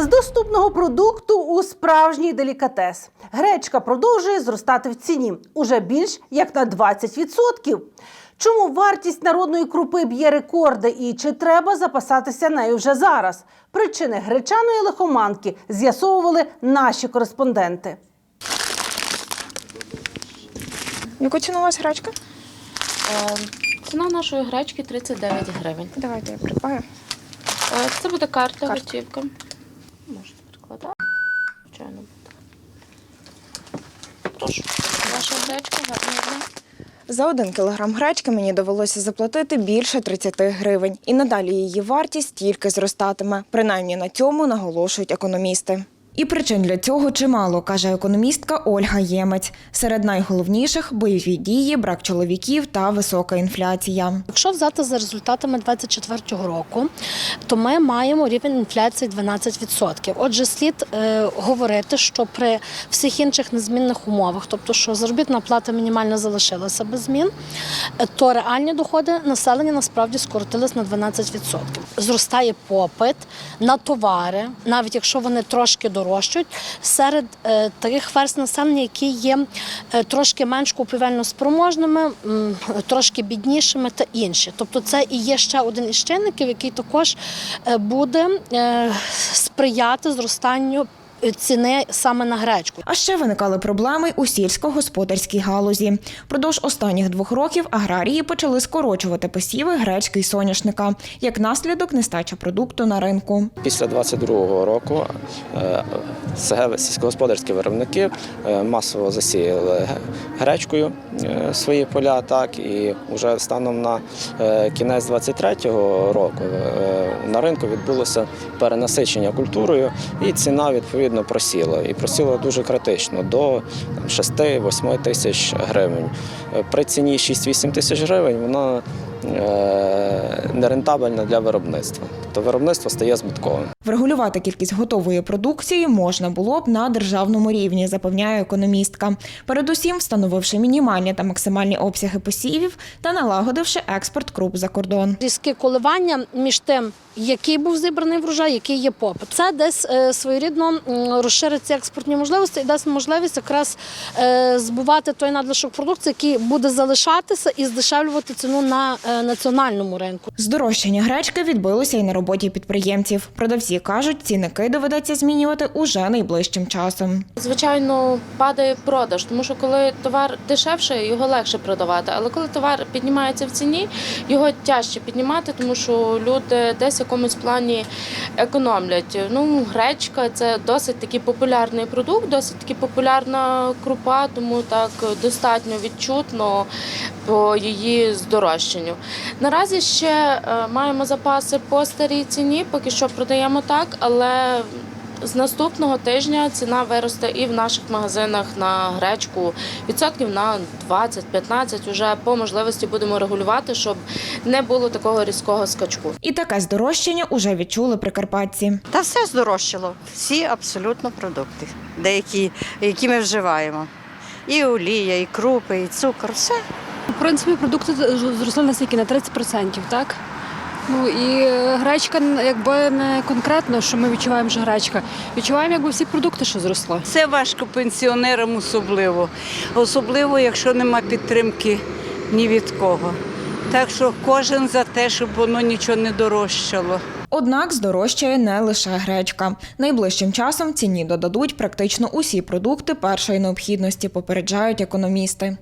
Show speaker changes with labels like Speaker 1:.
Speaker 1: З доступного продукту у справжній делікатес. Гречка продовжує зростати в ціні уже більш як на 20%. Чому вартість народної крупи б'є рекорди і чи треба запасатися нею вже зараз? Причини гречаної лихоманки з'ясовували наші кореспонденти.
Speaker 2: Яку ціну у вас гречка?
Speaker 3: Е, Ціна нашої гречки 39 гривень.
Speaker 2: Давайте я придбаю.
Speaker 3: Е, Це буде карта, готівка. Можете прикладати. Звичайно буде. Тож, Ваша гречка, гарна.
Speaker 2: За один кілограм гречки мені довелося заплатити більше 30 гривень. І надалі її вартість тільки зростатиме. Принаймні на цьому наголошують економісти. І причин для цього чимало, каже економістка Ольга Ємець. Серед найголовніших бойові дії, брак чоловіків та висока інфляція.
Speaker 4: Якщо взяти за результатами 2024 року, то ми маємо рівень інфляції 12%. Отже, слід е, говорити, що при всіх інших незмінних умовах, тобто що заробітна плата мінімально залишилася без змін, е, то реальні доходи населення насправді скоротились на 12%. Зростає попит на товари, навіть якщо вони трошки дорожчають, серед е, таких верст населення, які є е, трошки менш купівельно спроможними, трошки біднішими та інші. Тобто, це і є ще один із чинників, який також е, буде сприяти зростанню ціни саме на гречку.
Speaker 2: А ще виникали проблеми у сільськогосподарській галузі. Впродовж останніх двох років аграрії почали скорочувати посіви гречки й соняшника як наслідок нестача продукту на ринку.
Speaker 5: Після 22-го року е, сільськогосподарські виробники е, масово засіяли гречкою е, свої поля, так і вже станом на кінець 23-го року на ринку відбулося перенасичення культурою, і ціна відповідно просіла. І просіла дуже критично до 6-8 тисяч гривень. При ціні 6-8 тисяч гривень вона е, нерентабельна для виробництва. Тобто виробництво стає збитковим.
Speaker 2: Врегулювати кількість готової продукції можна було б на державному рівні, запевняє економістка. Передусім, встановивши мінімальні та максимальні обсяги посівів та налагодивши експорт круп за кордон.
Speaker 4: Різкі коливання між тим, який був зібраний врожай, який є попит. Це десь е, своєрідно м, розширить ці експортні можливості і дасть можливість якраз е, збувати той надлишок продукції, який буде залишатися і здешевлювати ціну на е, національному ринку.
Speaker 2: Здорожчання гречки відбилося і на роботі підприємців. Продавці кажуть, цінники доведеться змінювати уже найближчим часом.
Speaker 3: Звичайно, падає продаж, тому що коли товар дешевше, його легше продавати. Але коли товар піднімається в ціні, його тяжче піднімати, тому що люди десь в якомусь плані економлять. Ну, гречка це досить такий популярний продукт, досить таки популярна крупа, тому так достатньо відчутно по її здорожчанню. Наразі ще е, маємо запаси по старій ціні, поки що продаємо так, але з наступного тижня ціна виросте і в наших магазинах на гречку відсотків на 20-15. Уже по можливості будемо регулювати, щоб не було такого різкого скачку.
Speaker 2: І таке здорожчання уже відчули прикарпатці.
Speaker 6: Та все здорожчало. Всі абсолютно продукти, деякі, які ми вживаємо. І олія, і крупи, і цукор, все.
Speaker 7: В принципі, продукти зросли настільки на 30%, так? Ну і е, гречка якби не конкретно, що ми відчуваємо, що гречка. Відчуваємо якби всі продукти, що зросли.
Speaker 8: Це важко пенсіонерам особливо, особливо, якщо нема підтримки ні від кого. Так що кожен за те, щоб воно нічого не дорожчало.
Speaker 2: Однак здорожчає не лише гречка. Найближчим часом ціні додадуть практично усі продукти першої необхідності, попереджають економісти.